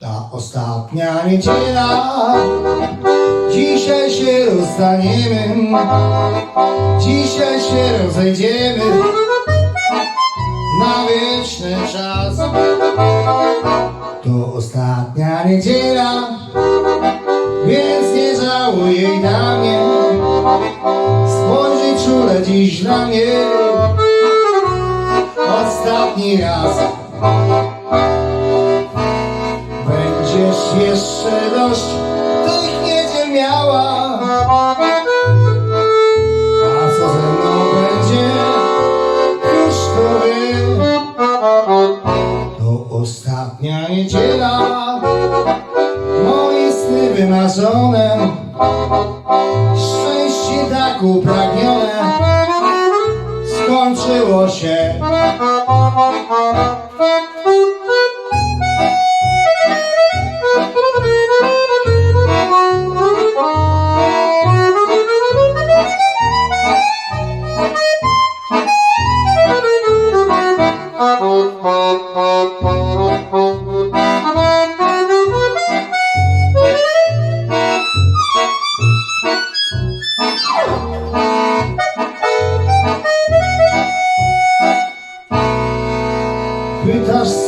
Ta ostatnia niedziela. Dzisiaj się rozstaniemy. Dzisiaj się rozejdziemy. Na wieczny czas. To ostatnia niedziela. Więc nie żałuj na mnie. Spojrzyj czule dziś na mnie. Ostatni raz Będziesz jeszcze dość tych niedziel miała. A co ze mną będzie, już to wie To ostatnia niedziela. Moje sny wymarzone Szczęście tak upragnione. Skończyło się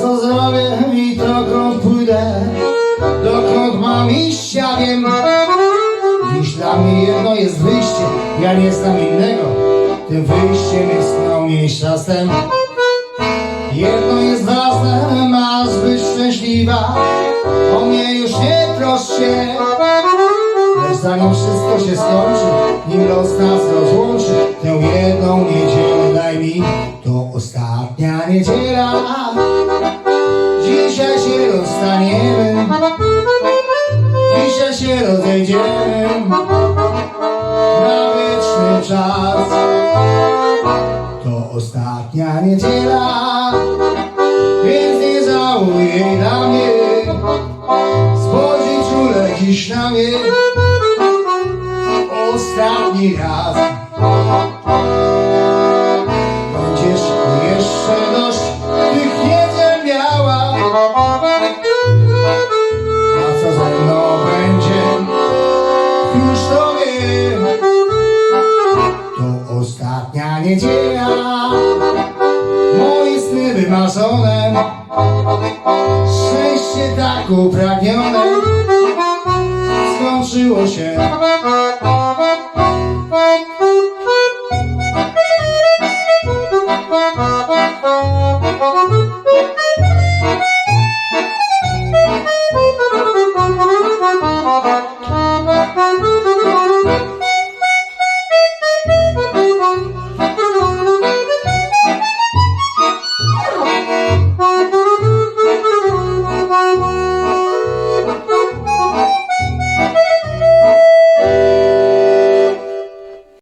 co zrobię i dokąd pójdę. Dokąd mam iść, ja wiem. Dziś dla mnie jedno jest wyjście Ja nie znam innego. Tym wyjściem jest mniejsza sen Jedno jest ważne, masz być szczęśliwa. O mnie już nie troszcz się. Lecz zanim wszystko się skończy Nim los nas rozłączy Tę jedną niedzielę daj mi. To ostatnia niedziela Rozstaniemy Dzisiaj się rozejdziemy Na wieczny czas. To ostatnia niedziela Więc nie żałuj na mnie. Spojrzyj czule dziś na mnie. Ostatni raz ostatnia niedziela Moje sny wymarzone. Szczęście tak upragnione. Skończyło się